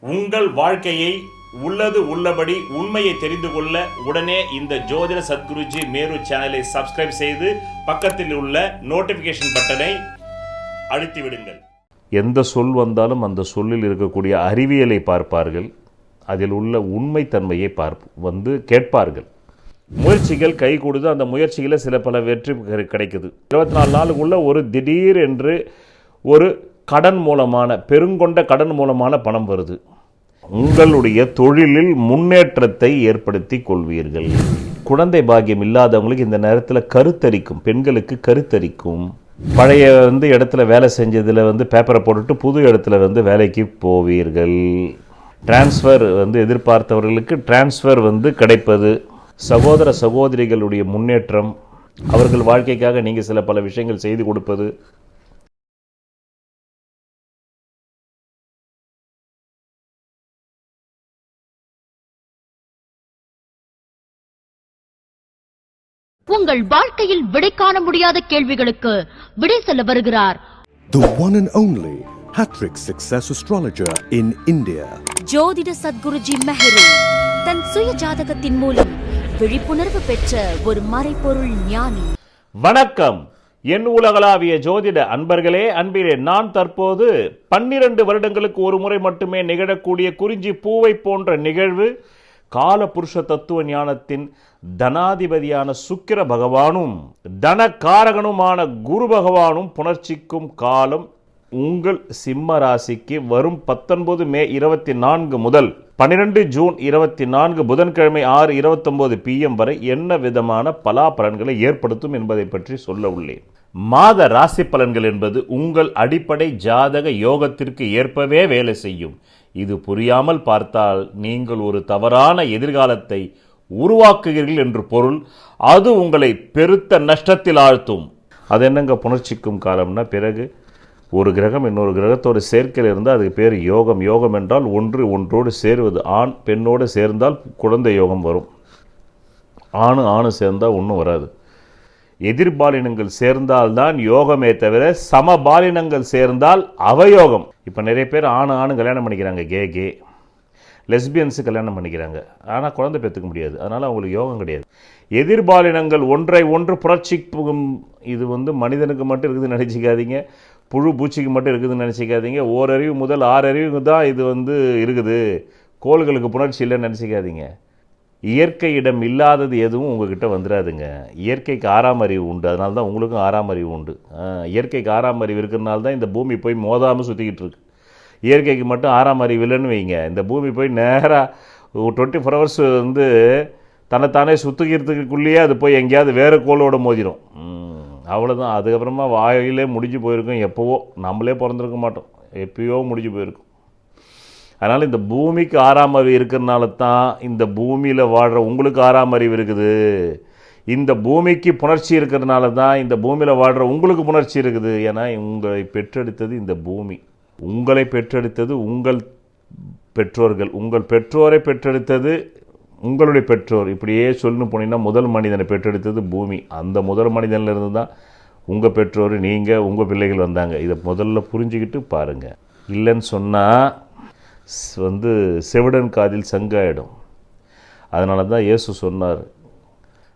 உங்கள் வாழ்க்கையை உள்ளது உள்ளபடி உண்மையை தெரிந்து கொள்ள உடனே இந்த ஜோதிட சத்குருஜி மேரு சேனலை சப்ஸ்கிரைப் செய்து பக்கத்தில் உள்ள நோட்டிபிகேஷன் பட்டனை அழுத்தி விடுங்கள். எந்த சொல் வந்தாலும் அந்த சொல்லில் இருக்கக்கூடிய அறிவியலை பார்ப்பார்கள். அதில் உள்ள உண்மைத்தன்மையை பார்ப் வந்து கேட்பார்கள். முயற்சிகள் கை கொடுத்து அந்த முயற்சியில் சில பல வெற்றி கிடைக்குது. இருபத்தி நாலு நாளுக்குள்ள ஒரு திடீர் என்று ஒரு கடன் மூலமான பெருங்கொண்ட கடன் மூலமான பணம் வருது. உங்களுடைய தொழிலில் முன்னேற்றத்தை ஏற்படுத்தி கொள்வீர்கள். குழந்தை பாக்கியம் இல்லாதவங்களுக்கு இந்த நேரத்தில் கருத்தரிக்கும் பெண்களுக்கு கருத்தரிக்கும். பழைய வந்து இடத்துல வேலை செஞ்சதில் வந்து பேப்பரை போட்டுட்டு புது இடத்துல வந்து வேலைக்கு போவீர்கள். டிரான்ஸ்ஃபர் வந்து எதிர்பார்த்தவர்களுக்கு டிரான்ஸ்ஃபர் வந்து கிடைப்பது. சகோதர சகோதரிகளுடைய முன்னேற்றம். அவர்கள் வாழ்க்கைக்காக நீங்கள் சில பல விஷயங்கள் செய்து கொடுப்பது. உங்கள் வாழ்க்கையில் விடை காண முடியாத கேள்விகளுக்கு விடை சொல்ல வருகிறார். The one and only Hattrick Success Astrologer in India. ஜோதிட சத்குருஜி மெஹரு தன் சுய ஜாதகத்தின் மூலம் விழிப்புணர்வு பெற்ற ஒரு மறைபொருள் ஞானி. வணக்கம். என் உலகளாவிய ஜோதிட அன்பர்களே அன்பிலே நான் தற்போது பன்னிரண்டு வருடங்களுக்கு ஒரு முறை மட்டுமே நிகழக்கூடிய குறிஞ்சி பூவை போன்ற நிகழ்வு கால புருஷ தத்துவ ஞானத்தின் தனாதிபதியான சுக்கிர பகவானும் தனகாரகனுமான குரு பகவானும் புணர்ச்சிக்கும் காலம் உங்கள் சிம்ம ராசிக்கு வரும் பத்தொன்பது மே இருபத்தி நான்கு முதல் பன்னிரெண்டு ஜூன் இருபத்தி நான்கு புதன்கிழமை ஆறு இருபத்தொன்பது பிஎம் வரை என்ன விதமான பலாபலன்களை ஏற்படுத்தும் என்பதை பற்றி சொல்ல உள்ளேன். மாத ராசி பலன்கள் என்பது உங்கள் அடிப்படை ஜாதக யோகத்திற்கு ஏற்பவே வேலை செய்யும். இது புரியாமல் பார்த்தால் நீங்கள் ஒரு தவறான எதிர்காலத்தை உருவாக்குகிறீர்கள் என்று பொருள். அது உங்களை பெருத்த நஷ்டத்தில் ஆழ்த்தும். அது என்னங்க புணர்ச்சிக்கும் காலம்னா பிறகு ஒரு கிரகம் இன்னொரு கிரகத்தோடு சேர்க்கையில் இருந்தால் அதுக்கு பேர் யோகம். யோகம் என்றால் ஒன்று ஒன்றோடு சேருவது. ஆண் பெண்ணோடு சேர்ந்தால் குழந்தை யோகம் வரும். ஆணு ஆணு சேர்ந்தால் ஒன்றும் வராது. எதிர்பாலினங்கள் சேர்ந்தால்தான் யோகமே தவிர சமபாலினங்கள் சேர்ந்தால் அவயோகம். இப்போ நிறைய பேர் ஆணு ஆணு கல்யாணம் பண்ணிக்கிறாங்க. K K. லெஸ்பியன்ஸு கல்யாணம் பண்ணிக்கிறாங்க. ஆனால் குழந்தை பெற்றுக்க முடியாது. அதனால் அவங்களுக்கு யோகம் கிடையாது. எதிர்பாலினங்கள் ஒன்றை ஒன்று புரட்சிக்கும் இது வந்து மனிதனுக்கு மட்டும் இருக்குதுன்னு நினச்சிக்காதீங்க. புழு பூச்சிக்கு மட்டும் இருக்குதுன்னு நினச்சிக்காதீங்க. ஓரறிவு முதல் ஆறறிவுக்கு தான் இது வந்து இருக்குது. கோள்களுக்கு புணர்ச்சி இல்லைன்னு நினச்சிக்காதீங்க. இயற்கையிடம் இல்லாதது எதுவும் உங்ககிட்ட வந்துடாதுங்க இயற்கைக்கு ஆறாம் அறிவு உண்டு. அதனால தான் உங்களுக்கும் ஆறாம் அறிவு உண்டு. இயற்கைக்கு ஆறாம் அறிவு இருக்கிறனால தான் இந்த பூமி போய் மோதாமல் சுற்றிக்கிட்டு இருக்கு இயற்கைக்கு மட்டும் ஆறாம் அறிவு இல்லைன்னு வைங்க. இந்த பூமி போய் நேராக டுவெண்ட்டி ஃபோர் ஹவர்ஸ் வந்து தன்னைத்தானே சுற்றுக்கிறதுக்குள்ளேயே அது போய் எங்கேயாவது வேறு கோளோட மோதிரும். அவ்வளோதான் அதுக்கப்புறமா வாயிலே முடிஞ்சு போயிருக்கும். எப்போவோ நம்மளே பிறந்திருக்க மாட்டோம். எப்பயோ முடிஞ்சு போயிருக்கும். அதனால் இந்த பூமிக்கு ஆறாம் அறிவு இருக்கிறனால தான் இந்த பூமியில் வாழ்கிற உங்களுக்கு ஆறாம் அறிவு இருக்குது. இந்த பூமிக்கு புணர்ச்சி இருக்கிறதுனால தான் இந்த பூமியில் வாழ்கிற உங்களுக்கு புணர்ச்சி இருக்குது. ஏன்னா உங்களை பெற்றெடுத்தது இந்த பூமி. உங்களை பெற்றெடுத்தது உங்கள் பெற்றோர்கள். உங்கள் பெற்றோரை பெற்றெடுத்தது உங்களுடைய பெற்றோர். இப்படியே சொல்லணும் போனீங்கன்னா முதல் மனிதனை பெற்றெடுத்தது பூமி. அந்த முதல் மனிதனிலிருந்து தான் உங்கள் பெற்றோர் நீங்கள் உங்கள் பிள்ளைகள் வந்தாங்க. இதை முதல்ல புரிஞ்சுக்கிட்டு பாருங்கள் இல்லைன்னு சொன்னால் வந்து செவிடன் காதில் சங்காயிடும். அதனால தான் இயேசு சொன்னார்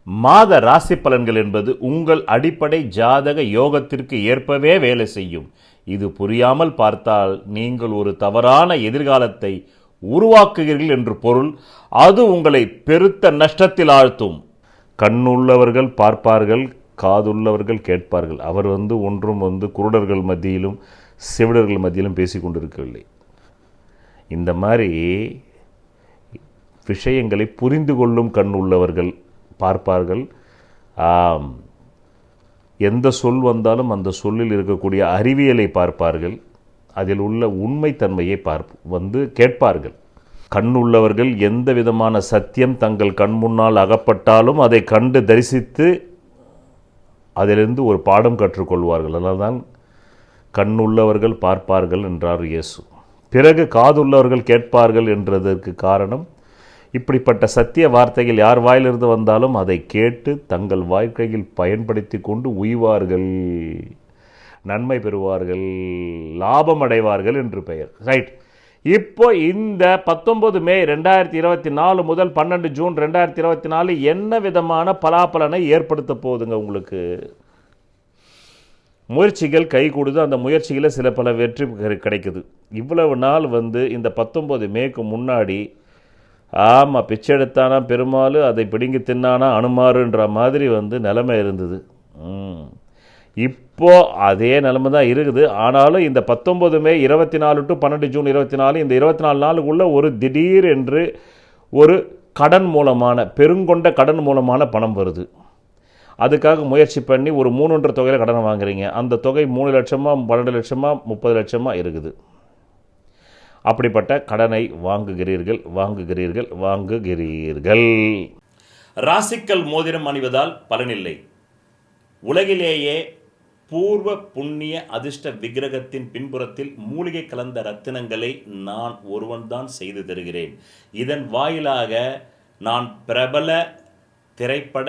மாத ராசி பலன்கள் என்பது உங்கள் அடிப்படை ஜாதக யோகத்திற்கு ஏற்பவே வேலை செய்யும். இது புரியாமல் பார்த்தால் நீங்கள் ஒரு தவறான எதிர்காலத்தை உருவாக்குகிறீர்கள் என்று பொருள். அது உங்களை பெருத்த நஷ்டத்தில் ஆழ்த்தும். கண்ணுள்ளவர்கள் பார்ப்பார்கள் காதுள்ளவர்கள் கேட்பார்கள். அவர் வந்து ஒன்றும் வந்து குருடர்கள் மத்தியிலும் செவிடர்கள் மத்தியிலும் பேசிக்கொண்டிருக்கவில்லை. இந்த மாதிரி விஷயங்களை புரிந்து கொள்ளும் கண் உள்ளவர்கள் பார்ப்பார்கள். எந்த சொல் வந்தாலும் அந்த சொல்லில் இருக்கக்கூடிய அறிவியலை பார்ப்பார்கள். அதில் உள்ள உண்மைத்தன்மையை பார்ப் வந்து கேட்பார்கள். கண் உள்ளவர்கள் எந்த விதமான சத்தியம் தங்கள் கண் முன்னால் அகப்பட்டாலும் அதை கண்டு தரிசித்து அதிலிருந்து ஒரு பாடம் கற்றுக்கொள்வார்கள். அதனால்தான் கண்ணுள்ளவர்கள் பார்ப்பார்கள் என்றார் இயேசு. பிறகு காதுள்ளவர்கள் கேட்பார்கள் என்றதற்கு காரணம் இப்படிப்பட்ட சத்திய வார்த்தைகள் யார் வாயிலிருந்து வந்தாலும் அதை கேட்டு தங்கள் வாழ்க்கையில் பயன்படுத்தி கொண்டு உய்வார்கள் நன்மை பெறுவார்கள் லாபம் அடைவார்கள் என்று பெயர். ரைட் இப்போ இந்த பத்தொன்பது மே ரெண்டாயிரத்தி இருபத்தி நாலு முதல் பன்னெண்டு ஜூன் ரெண்டாயிரத்தி இருபத்தி நாலு என்ன விதமான பலாபலனை ஏற்படுத்த போகுதுங்க உங்களுக்கு? முயற்சிகள் கை கொடுத்து அந்த முயற்சியில் சில பல வெற்றி கிடைக்குது. இவ்வளவு நாள் வந்து இந்த பத்தொன்பது மேக்கு முன்னாடி ஆமாம் பிச்சை எடுத்தானா பெருமாள் அதை பிடுங்கி தின்னானா அனுமாருன்ற மாதிரி வந்து நிலைமை இருந்தது. இப்போ அதே நிலைமை தான் இருக்குது. ஆனாலும் இந்த பத்தொம்பது மே இருபத்தி நாலு டு பன்னெண்டு ஜூன் இருபத்தி நாலு இந்த இருபத்தி நாலு நாளுக்குள்ள ஒரு திடீர் என்று ஒரு கடன் மூலமான பெருங்கொண்ட கடன் மூலமான பணம் வருது. அதுக்காக முயற்சி பண்ணி ஒரு மூணுன்ற தொகையில் கடன் வாங்குறீங்க. அந்த தொகை மூணு லட்சமாக பன்னெண்டு லட்சமாக முப்பது லட்சமாக இருக்குது. அப்படிப்பட்ட கடனை வாங்குகிறீர்கள் வாங்குகிறீர்கள் வாங்குகிறீர்கள். ராசிக்கல் மோதிரம் அணிவதால் பலனில்லை. உலகிலேயே பூர்வ புண்ணிய அதிர்ஷ்ட விக்கிரகத்தின் பின்புறத்தில் மூலிகை கலந்த ரத்தினங்களை நான் ஒருவன்தான் செய்து தருகிறேன். இதன் வாயிலாக நான் பிரபல திரைப்பட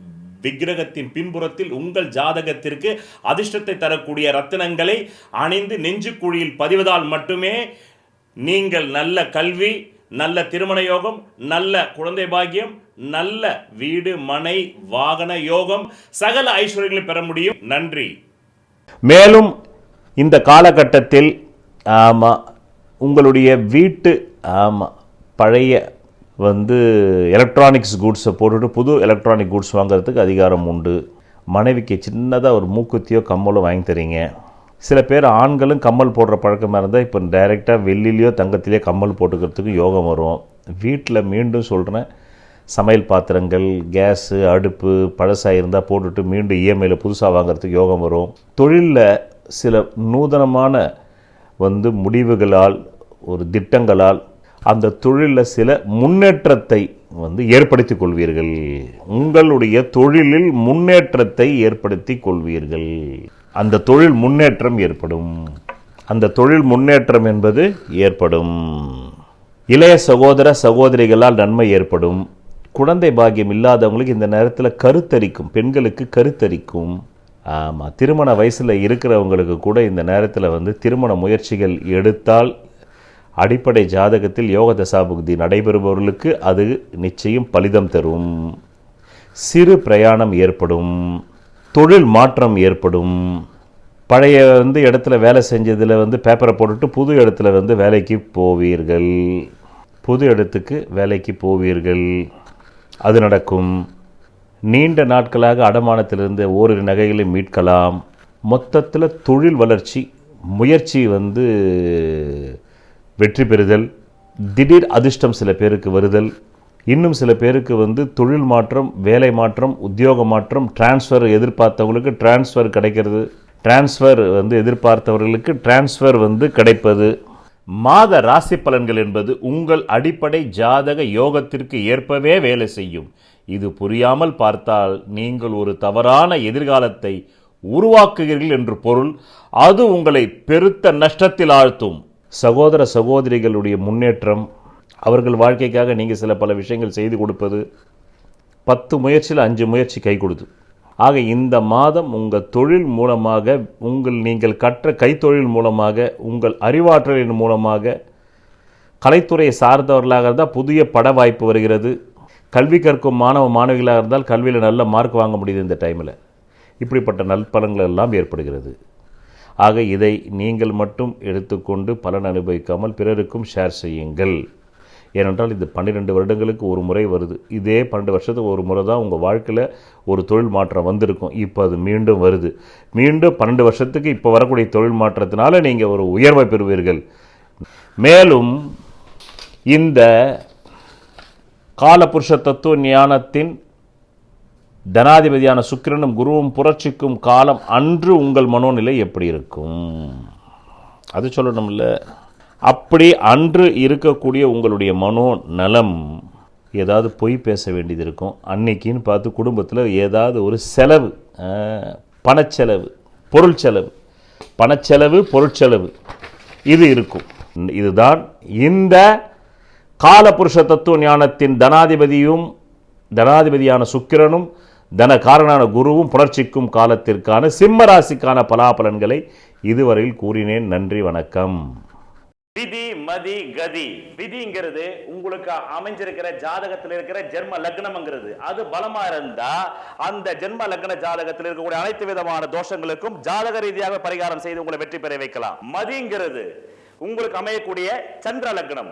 விக்கிரகத்தின் பின்புறத்தில் உங்கள் ஜாதகத்திற்கு அதிர்ஷ்டத்தை தரக்கூடிய ரத்தினங்களை அணிந்து நெஞ்சுக்குழியில் பதிவதால் மட்டுமே நீங்கள் நல்ல கல்வி நல்ல திருமண யோகம் நல்ல குழந்தை பாக்கியம் நல்ல வீடு மனை வாகன யோகம் சகல ஐஸ்வர்யங்களை பெற முடியும். நன்றி. மேலும் இந்த காலகட்டத்தில் ஆமாம் உங்களுடைய வீட்டு ஆமாம் பழைய வந்து எலக்ட்ரானிக்ஸ் குட்ஸை போட்டுட்டு புது எலக்ட்ரானிக் குட்ஸ் வாங்குறதுக்கு அதிகாரம் உண்டு. மனைவிக்கு சின்னதாக ஒரு மூக்குத்தியோ கம்மலோ வாங்கி தரீங்க. சில பேர் ஆண்களும் கம்மல் போடுற பழக்கமாக இருந்தால் இப்போ டைரெக்டாக வெள்ளிலேயோ தங்கத்திலேயோ கம்மல் போட்டுக்கிறதுக்கு யோகம் வரும். வீட்டில் மீண்டும் சொல்கிறேன் சமையல் பாத்திரங்கள் கேஸு அடுப்பு பழசாக இருந்தால் போட்டுட்டு மீண்டும் இஎம்ஐயில் புதுசாக வாங்குறதுக்கு யோகம் வரும். தொழிலில் சில நூதனமான வந்து முடிவுகளால் ஒரு திட்டங்களால் அந்த தொழிலில் சில முன்னேற்றத்தை வந்து ஏற்படுத்தி கொள்வீர்கள். உங்களுடைய தொழிலில் முன்னேற்றத்தை ஏற்படுத்தி கொள்வீர்கள். அந்த தொழில் முன்னேற்றம் ஏற்படும். அந்த தொழில் முன்னேற்றம் என்பது ஏற்படும். இளைய சகோதர சகோதரிகளால் நன்மை ஏற்படும். குழந்தை பாக்கியம் இல்லாதவங்களுக்கு இந்த நேரத்தில் கருத்தரிக்கும். பெண்களுக்கு கருத்தரிக்கும். ஆமாம் திருமண வயசில் இருக்கிறவங்களுக்கு கூட இந்த நேரத்தில் வந்து திருமண முயற்சிகள் எடுத்தால் அடிப்படை ஜாதகத்தில் யோக தசாபுக்தி நடைபெறுபவர்களுக்கு அது நிச்சயம் பலிதம் தரும். சிறு பிரயாணம் ஏற்படும். தொழில் மாற்றம் ஏற்படும். பழைய வந்து இடத்துல வேலை செஞ்சதில் வந்து பேப்பரை போட்டுட்டு புது இடத்துல வந்து வேலைக்கு போவீர்கள். புது இடத்துக்கு வேலைக்கு போவீர்கள். அது நடக்கும். நீண்ட நாட்களாக அடமானத்திலிருந்து ஓரிரு நகைகளை மீட்கலாம். மொத்தத்தில் தொழில் வளர்ச்சி முயற்சி வந்து வெற்றி பெறுதல் திடீர் அதிர்ஷ்டம் சில பேருக்கு வருதல் இன்னும் சில பேருக்கு வந்து தொழில் மாற்றம் வேலை மாற்றம் உத்தியோக மாற்றம் டிரான்ஸ்ஃபர் எதிர்பார்த்தவங்களுக்கு டிரான்ஸ்ஃபர் கிடைக்கிறது. டிரான்ஸ்ஃபர் வந்து எதிர்பார்த்தவர்களுக்கு டிரான்ஸ்ஃபர் வந்து கிடைப்பது. மாத ராசி பலன்கள் என்பது உங்கள் அடிப்படை ஜாதக யோகத்திற்கு ஏற்பவே வேலை செய்யும். இது புரியாமல் பார்த்தால் நீங்கள் ஒரு தவறான எதிர்காலத்தை உருவாக்குகிறீர்கள் என்று பொருள். அது உங்களை பெருத்த நஷ்டத்தில் ஆழ்த்தும். சகோதர சகோதரிகளுடைய முன்னேற்றம் அவர்கள் வாழ்க்கைக்காக நீங்கள் சில பல விஷயங்கள் செய்து கொடுப்பது பத்து முயற்சியில் அஞ்சு முயற்சி கை கொடுத்து. ஆக இந்த மாதம் உங்கள் தொழில் மூலமாக உங்கள் நீங்கள் கற்ற கைத்தொழில் மூலமாக உங்கள் அறிவாற்றலின் மூலமாக கலைத்துறையை சார்ந்தவர்களாக இருந்தால் புதிய பட வாய்ப்பு வருகிறது. கல்வி கற்கும் மாணவ மாணவிகளாக இருந்தால் கல்வியில் நல்ல மார்க் வாங்க முடியுது இந்த டைமில் இப்படிப்பட்ட நல்பலன்கள் எல்லாம் ஏற்படுகிறது. ஆக இதை நீங்கள் மட்டும் எடுத்துக்கொண்டு பலன் அனுபவிக்காமல் பிறருக்கும் ஷேர் செய்யுங்கள். ஏனென்றால் இது பன்னிரெண்டு வருடங்களுக்கு ஒரு முறை வருது. இதே பன்னெண்டு வருஷத்துக்கு ஒரு முறை தான் உங்கள் வாழ்க்கையில் ஒரு தொழில் மாற்றம் வந்திருக்கும். இப்போ அது மீண்டும் வருது. மீண்டும் பன்னெண்டு வருஷத்துக்கு இப்போ வரக்கூடிய தொழில் மாற்றத்தினால நீங்கள் ஒரு உயர்வை பெறுவீர்கள். மேலும் இந்த காலபுருஷ தத்துவ ஞானத்தின் தனாதிபதியான சுக்கிரனும் குருவும் புரட்சிக்கும் காலம் அன்று உங்கள் மனோநிலை எப்படி இருக்கும்? அது சொல்லணும்ல. அப்படி அன்று இருக்கக்கூடிய உங்களுடைய மனோ நலம் ஏதாவது பொய் பேச வேண்டியது இருக்கும். அன்னைக்குன்னு பார்த்து குடும்பத்தில் ஏதாவது ஒரு செலவு பணச்செலவு பொருள் செலவு பணச்செலவு பொருட்செலவு இது இருக்கும். இதுதான் இந்த காலபுருஷ தத்துவ ஞானத்தின் தனாதிபதியும் தனாதிபதியான சுக்கிரனும் தன காரணான குருவும் புணர்ச்சிக்கும் காலத்திற்கான சிம்ம ராசிக்கான பலாபலன்களை இதுவரையில் கூறினேன். நன்றி வணக்கம். விதி மதி கதி. விதிங்கிறது உங்களுக்கு அமைஞ்சிருக்கிற ஜாதகத்தில் இருக்கிற ஜென்ம லக்னம்ங்கிறது. அது பலமா இருந்தா அந்த ஜென்ம லக்ன ஜாதகத்தில் இருக்கக்கூடிய அனைத்து விதமான தோஷங்களுக்கும் ஜாதக ரீதியாக பரிகாரம் செய்து உங்களை வெற்றி பெற வைக்கலாம். மதிங்கிறது உங்களுக்கு அமையக்கூடிய சந்திர லக்னம்.